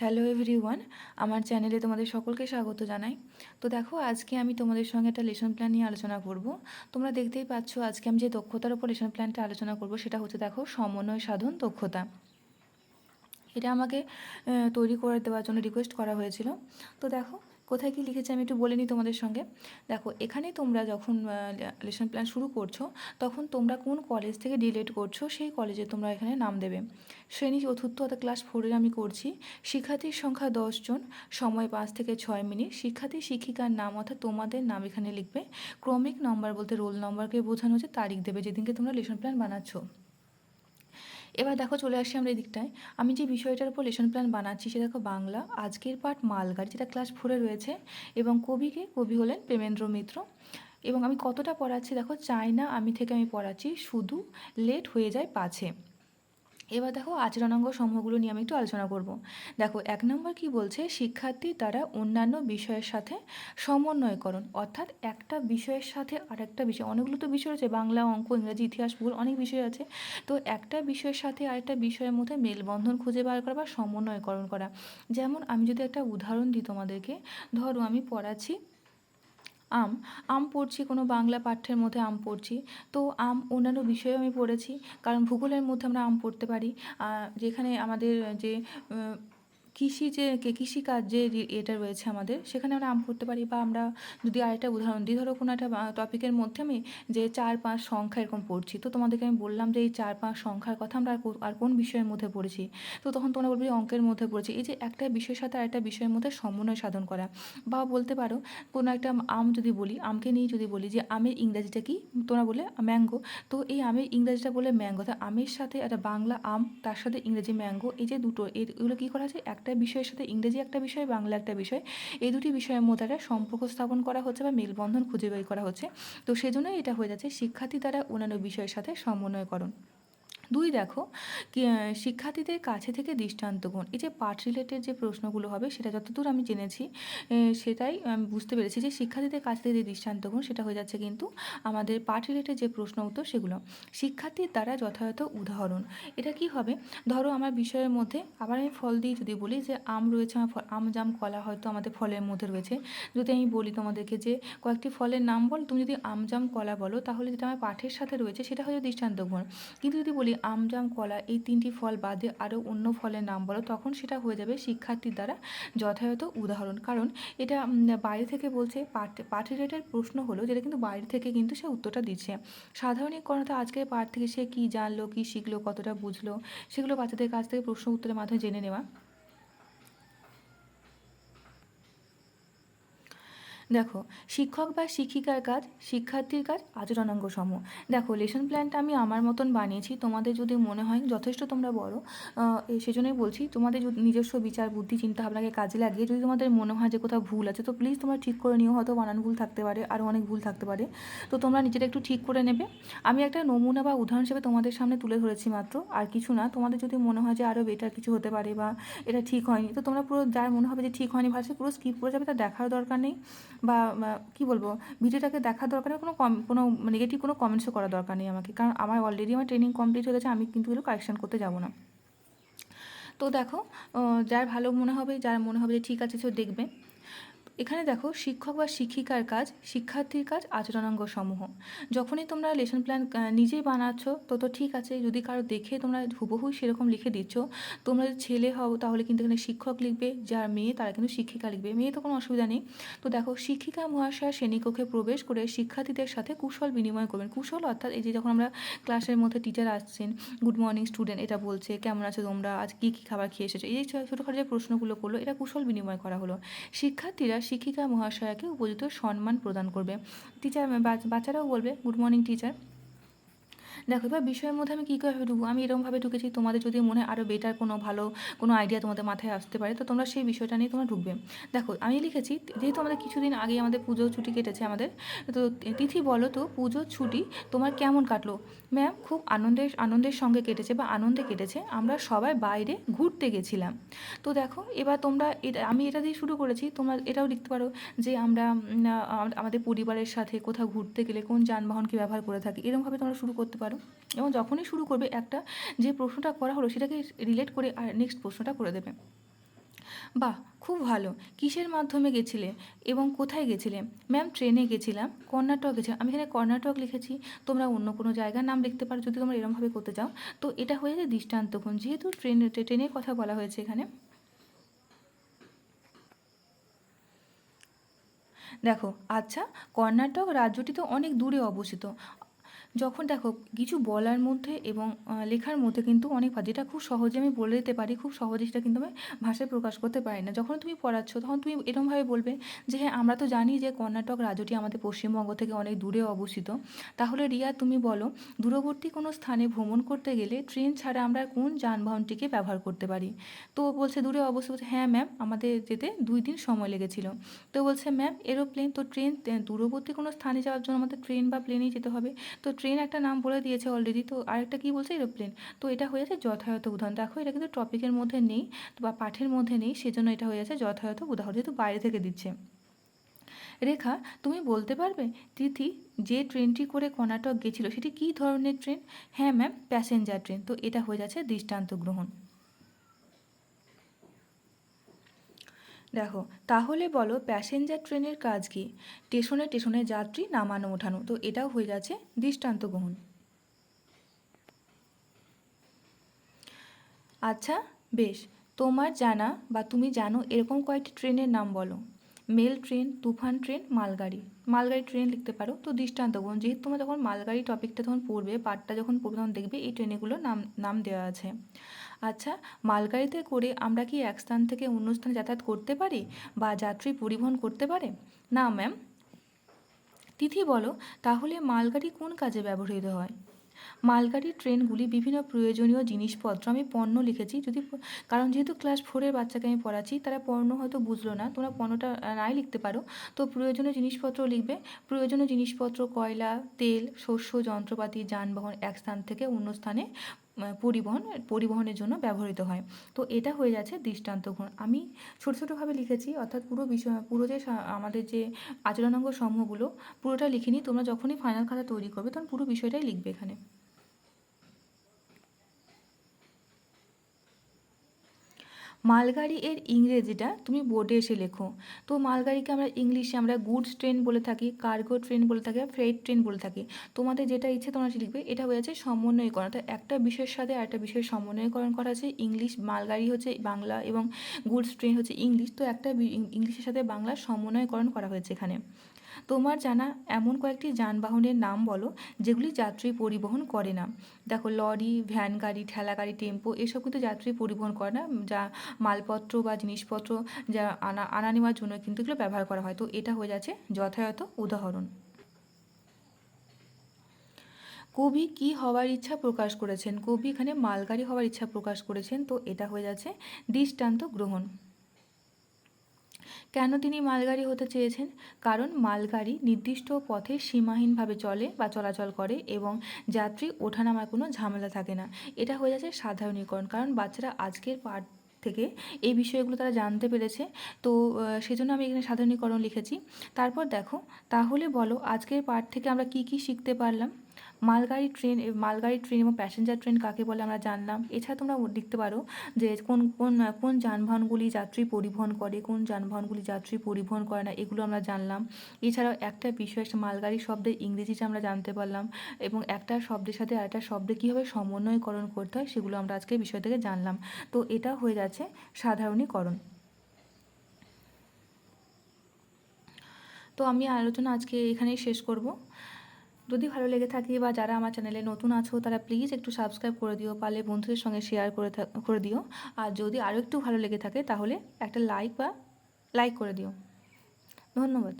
Hello everyone, আমার চ্যানেলে তোমাদের সকলকে স্বাগত জানাই। তো দেখো, আজকে আমি তোমাদের সঙ্গে একটা লেসন প্ল্যান নিয়ে আলোচনা করব। তোমরা দেখতেই পাচ্ছ, আজকে আমি যে দক্ষতার উপর লেসন প্ল্যানটা আলোচনা করব, সেটা হচ্ছে দেখো, সমন্বয় সাধন দক্ষতা। এটা আমাকে তৈরি করে দেওয়ার জন্য রিকোয়েস্ট করা হয়েছিল। তো দেখো কোথায় কি লিখেছি আমি একটু বলে নিই তোমাদের সঙ্গে। দেখো, এখানে তোমরা যখন লেসন প্ল্যান শুরু করছ, তখন তোমরা কোন কলেজ থেকে ডিলেট করছ, সেই কলেজে তোমরা এখানে নাম দেবে। শ্রেণি চতুর্থ অর্থাৎ ক্লাস ফোরের আমি করছি। শিক্ষার্থীর সংখ্যা জন, সময় পাঁচ থেকে ছয় মিনিট। শিক্ষার্থী, শিক্ষিকার নাম অর্থাৎ তোমাদের নাম এখানে লিখবে। ক্রমিক নম্বর বলতে রোল নম্বরকে বোঝানো হচ্ছে, তারিখ দেবে, যেদিনকে তোমরা লেসন প্ল্যান বানাচ্ছো। এবার দেখো চলে আসি আমরা এই দিকটায় আমি যে বিষয়টার উপর লেসন প্ল্যান বানাচ্ছি সেটা দেখো বাংলা, আজকের পাঠ মালগাড়ি যেটা ক্লাস ফোরে রয়েছে এবং কবিকে কবি হলেন প্রেমেন্দ্র মিত্র। এবং আমি কতটা পড়াচ্ছি দেখো চাই না আমি থেকে আমি পড়াচ্ছি, শুধু লেট হয়ে যায় পাছে। এবার দেখো আচরণাঙ্গ সমূহগুলো নিয়ে আমি একটু আলোচনা করব। দেখো, এক নম্বর কি বলছে? শিক্ষার্থী তারা অন্যান্য বিষয়ের সাথে সমন্বয়করণ। অর্থাৎ একটা বিষয়ের সাথে আরেকটা বিষয়, অনেকগুলো তো বিষয় আছে বাংলা, অঙ্ক, ইংরাজি, ইতিহাস, ভূগোল, অনেক বিষয় আছে। তো একটা বিষয়ের সাথে আরেকটা বিষয়ের মধ্যে মেলবন্ধন খুঁজে বার করা বা সমন্বয়করণ করা। যেমন আমি যদি একটা উদাহরণ দিই তোমাদেরকে, ধরো আমি পড়াচ্ছি আম আম পড়ছি, কোনো বাংলা পাঠ্যের মধ্যে আম পড়ছি। তো আম অন্যান্য বিষয়েও আমি পড়েছি, কারণ ভূগোলের মধ্যে আমরা আম পড়তে পারি। যেখানে আমাদের যে কৃষি যে কৃষিকাজ যে এটা রয়েছে আমাদের, সেখানে আমরা আম পড়তে পারি বা আমরা যদি আরেকটা উদাহরণ দিই, ধরো কোনো একটা টপিকের মধ্যে আমি যে চার, পাঁচ সংখ্যা এরকম পড়ছি, তো তোমাদেরকে আমি বললাম যে এই চার, পাঁচ সংখ্যার কথা আমরা আর কোন বিষয়ের মধ্যে পড়েছি? তো তখন তোমরা বলবে অঙ্কের মধ্যে পড়েছি, এই যে একটা বিষয়ের সাথে আরেকটা বিষয়ের মধ্যে সমন্বয় সাধন করা, বা বলতে পারো কোনো একটা আম যদি বলি, আমকে নিয়ে যদি বলি যে আমের ইংরাজিটা কি? তোমরা বলে ম্যাঙ্গো, তো এই আমের ইংরাজিটা বলে ম্যাঙ্গো, তা আমের সাথে একটা বাংলা আম, তার সাথে ইংরেজি ম্যাঙ্গো, এই যে দুটো, এর- এগুলো কী করা আছে? একটা বিষয়ের সাথে ইংরেজি একটা বিষয়, বাংলা একটা বিষয়, এই দুটি বিষয়ের মধ্যে একটা সম্পর্ক স্থাপন করা হচ্ছে বা মেলবন্ধন খুঁজে বের করা হচ্ছে। তো সেজন্যই এটা হয়ে যাচ্ছে শিক্ষার্থী দ্বারা অন্যান্য বিষয়ের সাথে সমন্বয়করণ। দুই দেখো শিক্ষার্থীদের কাছে থেকে দৃষ্টান্তগুণ এই যে পাঠ রিলেটেড যে প্রশ্নগুলো হবে, সেটা যতদূর আমি জেনেছি সেটাই আমি বুঝতে পেরেছি যে শিক্ষার্থীদের কাছ থেকে যে দৃষ্টান্তগুণ সেটা হয়ে যাচ্ছে কিন্তু আমাদের পাঠ রিলেটেড যে প্রশ্ন উত্তর, সেগুলো। শিক্ষার্থীর দ্বারা যথাযথ উদাহরণ। এটা কি হবে? ধরো আমার বিষয়ের মধ্যে, আবার আমি ফল দিয়ে যদি বলি যে আম রয়েছে, আমার ফল- আম, জাম, কলা হয়তো আমাদের ফলের মধ্যে রয়েছে। যদি আমি বলি তোমাদেরকে যে কয়েকটি ফলের নাম বল, তুমি যদি আম, জাম, কলা বলো, তাহলে যেটা আমার পাঠের সাথে রয়েছে, সেটা হয়তো দৃষ্টান্তগুণ কিন্তু যদি বলি আম জাম কলা এই তিনটি ফল বাদে আরও অন্য ফলের নাম বলো, তখন সেটা হয়ে যাবে শিক্ষার্থীর দ্বারা যথাযথ উদাহরণ। কারণ এটা বাইরে থেকে বলছে, পাঠ রিলেটেড প্রশ্ন হলো, যেটা কিন্তু বাইরে থেকে কিন্তু সে উত্তরটা দিচ্ছে। সাধারণীকরণত আজকের পাঠ থেকে সে কী জানলো, কী শিখলো, কতটা বুঝলো, সেগুলো বাচ্চাদের কাছ থেকে প্রশ্ন উত্তরের মাধ্যমে জেনে নেওয়া। দেখো, শিক্ষক বা শিক্ষিকার কাজ, শিক্ষার্থীর কাজ আচরণাঙ্গ সম দেখো লেসন প্ল্যানটা আমি আমার মতন বানিয়েছি, তোমাদের যদি মনে হয় যথেষ্ট তোমরা বড় সেজন্যই বলছি, তোমাদের যদি নিজস্ব বিচার, বুদ্ধি চিন্তা ভাবনাকে কাজে লাগিয়ে যদি তোমাদের মনে হয় যে কোথাও ভুল আছে, তো প্লিজ তোমরা ঠিক করে নিও, হয়তো বানান ভুল থাকতে পারে আরও অনেক ভুল থাকতে পারে। তো তোমরা নিজেরা একটু ঠিক করে নেবে। আমি একটা নমুনা বা উদাহরণ হিসেবে তোমাদের সামনে তুলে ধরেছি মাত্র, আর কিছু না। তোমাদের যদি মনে হয় যে আরও বেটার কিছু হতে পারে বা এটা ঠিক হয়নি, তো তোমরা পুরো যার মনে হবে যে ঠিক হয়নি ভাষা পুরো স্কিপ করে যাবে তার দেখার দরকার নেই। বা কি বলব, ভিডিওটাকে দেখার দরকার নেই, কোনো কম, কোনো নেগেটিভ কোনো কমেন্টসও করার দরকার নেই আমাকে। কারণ আমার অলরেডি আমার ট্রেনিং কমপ্লিট হয়ে গেছে, আমি কিন্তু এগুলো কারেকশান করতে যাব না। তো দেখো যার ভালো মনে হবে, যার মনে হবে যে ঠিক আছে, সে দেখবে। এখানে দেখো শিক্ষক বা শিক্ষিকার কাজ, শিক্ষার্থীর কাজ আচরণাঙ্গ সমূহ যখনই তোমরা লেসন প্ল্যান নিজেই বানাচ্ছ, তো তো ঠিক আছে, যদি কারও দেখে তোমরা হুবহু সেরকম লিখে দিচ্ছ, তোমরা যদি ছেলে হও তাহলে কিন্তু এখানে শিক্ষক লিখবে, যার মেয়ে তারা কিন্তু শিক্ষিকা লিখবে, মেয়ে তো কোনো অসুবিধা নেই। তো দেখো শিক্ষিকা, মহাশয় শ্রেণীকক্ষে প্রবেশ করে শিক্ষার্থীদের সাথে কুশল বিনিময় করবেন। কুশল অর্থাৎ এই যে যখন আমরা ক্লাসের মধ্যে টিচার আসছেন গুড মর্নিং স্টুডেন্ট এটা বলছে, কেমন আছো তোমরা? আজ কী কী খাবার খেয়ে এসেছ? এই যে ছোটোখাটো যে প্রশ্নগুলো করল, এটা কুশল বিনিময় করা হলো। শিক্ষার্থীরা শিক্ষিকা মহাশয়াকে উপযুক্ত সম্মান প্রদান করবে। টিচার বাচ্চারাও বলবে গুড মর্নিং টিচার দেখো, এবার বিষয়ের মধ্যে আমি কী কীভাবে ঢুকবো? আমি এরকমভাবে ঢুকেছি, তোমাদের যদি মনে আরও বেটার কোনো ভালো কোনো আইডিয়া তোমাদের মাথায় আসতে পারে, তো তোমরা সেই বিষয়টা নিয়ে তোমরা ঢুকবে। দেখো, আমি লিখেছি, যেহেতু আমাদের কিছুদিন আগে আমাদের পুজো ছুটি কেটেছে আমাদের, তো তিথি বলো তো পুজোর ছুটি তোমার কেমন কাটলো? ম্যাম খুব আনন্দের আনন্দের সঙ্গে কেটেছে বা আনন্দে কেটেছে, আমরা সবাই বাইরে ঘুরতে গেছিলাম। তো দেখো, এবার তোমরা এটা আমি এটা দিয়ে শুরু করেছি, তোমরা এটাও লিখতে পারো যে আমরা আমাদের পরিবারের সাথে কোথাও ঘুরতে গেলে কোন যানবাহনকে ব্যবহার করে থাকি, এরকমভাবে তোমরা শুরু করতে পারো। এবং যখনই শুরু করবে একটা যে প্রশ্নটা করা হলো, সেটাকে রিলেট করে আর নেক্সট প্রশ্নটা করে দেবে। বাহ, খুব ভালো। কিসের মাধ্যমে গেছিলে এবং কোথায় গেছিলে? ম্যাম ট্রেনে গেছিলাম, কর্ণাটক গেছিলাম। আমি এখানে কর্ণাটক লিখেছি, তোমরা অন্য কোনো জায়গার নাম লিখতে পারো যদি তোমরা এরমভাবে করতে চাও। তো এটা হয়ে যায় দৃষ্টান্তক্ষণ যেহেতু ট্রেন ট্রেনের কথা বলা হয়েছে এখানে। দেখো আচ্ছা কর্ণাটক রাজ্যটি তো অনেক দূরে অবস্থিত। যখন দেখো কিছু বলার মধ্যে এবং লেখার মধ্যে কিন্তু অনেক যেটা খুব সহজে আমি বলে দিতে পারি, খুব সহজে সেটা কিন্তু আমি ভাষায় প্রকাশ করতে পারি না। যখন তুমি পড়াচ্ছ, তখন তুমি এরকমভাবে বলবে যে হ্যাঁ আমরা তো জানি যে কর্ণাটক রাজ্যটি আমাদের পশ্চিমবঙ্গ থেকে অনেক দূরে অবস্থিত। তাহলে রিয়া, তুমি বলো, দূরবর্তী কোনো স্থানে ভ্রমণ করতে গেলে ট্রেন ছাড়া আমরা কোন যানবাহনটিকে ব্যবহার করতে পারি? তো বলছে, দূরে অবস্থিত। হ্যাঁ ম্যাম আমাদের যেতে দুই দিন সময় লেগেছিল। তো বলছে ম্যাম এরোপ্লেন তো ট্রেন, দূরবর্তী কোনো স্থানে যাওয়ার জন্য আমাদের ট্রেন বা প্লেনেই যেতে হবে। তো ট্রেন একটা নাম বলে দিয়েছে অলরেডি তো আরেকটা কী বলছে? এরোপ্লেন তো এটা হয়ে যাচ্ছে যথাযথ উদাহরণ। দেখো, এটা কিন্তু টপিকের মধ্যে নেই, বা পাঠের মধ্যে নেই, সেজন্য এটা হয়ে যাচ্ছে যথাযথ উদাহরণ, যেহেতু বাইরে থেকে দিচ্ছে। রেখা, তুমি বলতে পারবে, তিথি, যে ট্রেনটি করে কর্ণাটক গেছিল, সেটি কী ধরনের ট্রেন হ্যাঁ ম্যাম প্যাসেঞ্জার ট্রেন তো এটা হয়ে যাচ্ছে দৃষ্টান্ত গ্রহণ। দেখো, তাহলে বলো প্যাসেঞ্জার ট্রেনের কাজ কি? স্টেশনে স্টেশনে যাত্রী নামানো ওঠানো, তো এটাও হয়ে যাচ্ছে দৃষ্টান্ত গ্রহণ। আচ্ছা বেশ, তোমার জানা বা তুমি জানো এরকম কয়েকটি ট্রেনের নাম বলো। মেল ট্রেন, তুফান ট্রেন, মালগাড়ি। মালগাড়ি ট্রেন লিখতে পারো। তো দৃষ্টান্ত গ্রহণ যেহেতু তোমরা যখন মালগাড়ি টপিকটা যখন পড়বে, পাঠটা যখন পড়বে, তখন দেখবে এই ট্রেনগুলোর নাম নাম দেওয়া আছে। আচ্ছা মালগাড়িতে করে আমরা কি এক স্থান থেকে অন্য স্থানে যাতায়াত করতে পারি? বা যাত্রী পরিবহন করতে পারে? না ম্যাম তিথি বলো, তাহলে মালগাড়ি কোন কাজে ব্যবহৃত হয়? মালগাড়ি ট্রেনগুলি বিভিন্ন প্রয়োজনীয় জিনিসপত্র, আমি পণ্য লিখেছি, যদি কারণ যেহেতু ক্লাস ফোরের বাচ্চাকে আমি পড়াচ্ছি, তারা পণ্য হয়তো বুঝলো না, তোমরা পণ্যটা নাই লিখতে পারো, তো প্রয়োজনীয় জিনিসপত্র লিখবে। প্রয়োজনীয় জিনিসপত্র, কয়লা, তেল, শস্য, যন্ত্রপাতি, যানবাহন এক স্থান থেকে অন্য স্থানে পরিবহন, পরিবহনের জন্য ব্যবহৃত হয়। তো এটা হয়ে যাচ্ছে দৃষ্টান্ত গুণ আমি ছোটো ছোটোভাবে লিখেছি, অর্থাৎ পুরো বিষয়, পুরো যে আমাদের যে আচরণাঙ্গ সমূহগুলো, পুরোটা লিখিনি। তোমরা যখনই ফাইনাল খাতা তৈরি করবে, তখন পুরো বিষয়টাই লিখবে এখানে। মালগাড়ি এর ইংরেজিটা তুমি বোর্ডে এসে লেখো। তো মালগাড়িকে আমরা ইংলিশে আমরা গুডস ট্রেন বলে থাকি কার্গো ট্রেন বলে থাকি ফ্রেড ট্রেন বলে থাকি। তোমাদের যেটা ইচ্ছে তোমরা লিখবে। এটা হয়ে যাচ্ছে সমন্বয়করণ। অর্থাৎ একটা বিষয়ের সাথে আরেকটা বিষয়ের সমন্বয়করণ করা আছে। ইংলিশ মালগাড়ি হচ্ছে বাংলা এবং গুডস ট্রেন হচ্ছে ইংলিশ। তো একটা ইংলিশের সাথে বাংলার সমন্বয়করণ করা হয়েছে এখানে। তোমার জানা এমন কয়েকটি যানবাহনের নাম বলো, যেগুলি যাত্রী পরিবহন করে না। দেখো, লরি, ভ্যান গাড়ি, ঠেলা গাড়ি, টেম্পো, এসব কিন্তু যাত্রী পরিবহন করে না, যা মালপত্র বা জিনিসপত্র যা আনা আনা নেওয়ার জন্য কিন্তু এগুলো ব্যবহার করা হয়। তো এটা হয়ে যাচ্ছে যথাযথ উদাহরণ। কবি কি হওয়ার ইচ্ছা প্রকাশ করেছেন? কবি এখানে মালগাড়ি হওয়ার ইচ্ছা প্রকাশ করেছেন। তো এটা হয়ে যাচ্ছে দৃষ্টান্ত গ্রহণ। কেন তিনি মালগাড়ি হতে চেয়েছেন? কারণ মালগাড়ি নির্দিষ্ট পথে সীমাহীনভাবে চলে বা চলাচল করে এবং যাত্রী ওঠানামার কোনো ঝামেলা থাকে না। এটা হয়ে যাচ্ছে সাধারণীকরণ। কারণ বাচ্চারা আজকের পাঠ থেকে এই বিষয়গুলো তারা জানতে পেরেছে। তো সেজন্য আমি এখানে সাধারণীকরণ লিখেছি। তারপর দেখো, তাহলে বলো আজকের পাঠ থেকে আমরা কি কি শিখতে পারলাম? মালগাড়ি ট্রেন মালগাড়ি ট্রেন এবং প্যাসেঞ্জার ট্রেন কাকে বলে আমরা জানলাম। এছাড়া তোমরা লিখতে পারো যে কোন কোন কোন যানবাহনগুলি যাত্রী পরিবহন করে, কোন যানবাহনগুলি যাত্রী পরিবহন করে না, এগুলো আমরা জানলাম। এছাড়াও একটা বিষয় একটা মালগাড়ি শব্দের ইংরেজিটা আমরা জানতে পারলাম এবং একটা শব্দের সাথে আরেকটা শব্দে কীভাবে সমন্বয়করণ করতে হয় সেগুলো আমরা আজকে বিষয় থেকে জানলাম। তো এটা হয়ে যাচ্ছে সাধারণীকরণ। তো আমি আলোচনা আজকে এখানেই শেষ করব। যদি ভালো লেগে থাকে বা যারা আমার চ্যানেলে নতুন আছো, তারা প্লিজ একটু সাবস্ক্রাইব করে দিও, পারলে বন্ধুদের সঙ্গে শেয়ার করে করে দিও। আর যদি আরও একটু ভালো লেগে থাকে, তাহলে একটা লাইক বা লাইক করে দিও। ধন্যবাদ।